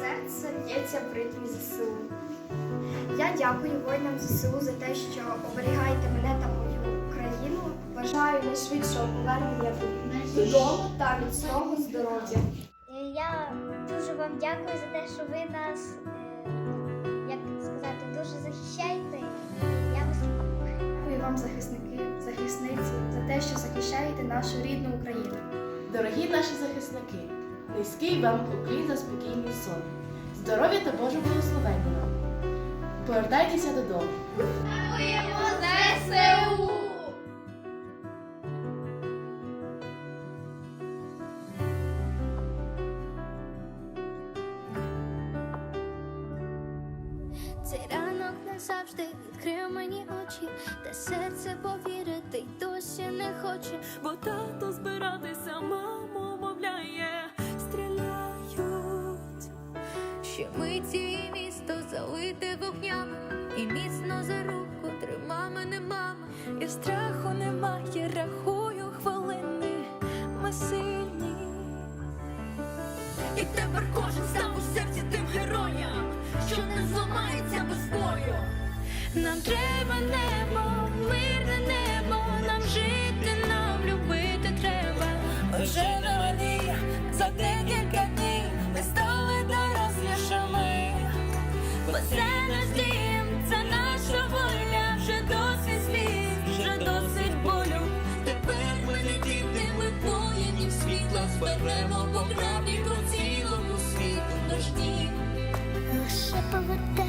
серце б'ється в ритмі ЗСУ. Я дякую воїнам ЗСУ за те, що оберігаєте мене та мою країну. Бажаю найшвидшого повернення додому та міцного здоров'я. Я дуже вам дякую за те, що ви нас, е, як сказати, дуже захищаєте. Я вас. Дякую вам, захисники, захисниці, за те, що захищаєте нашу рідну Україну. Дорогі наші захисники, низький вам уклін за спокійний сон, здоров'я та Боже благословення. Повертайтеся додому. Дякуємо ЗСУ! Цей ранок назавжди відкрив мені очі, та серце повірити й досі не хоче. Бо тато Ще миті місто залите вогнями, і міцно за руку трима мене мама. І страху немає, рахую хвилини, ми сильні. І тепер кожен став у серці тим героям, що не зламається без бою. Нам треба небо, мирне небо, нам жити, нам любити світла, по правді по цілому світу наш дім. Лише живим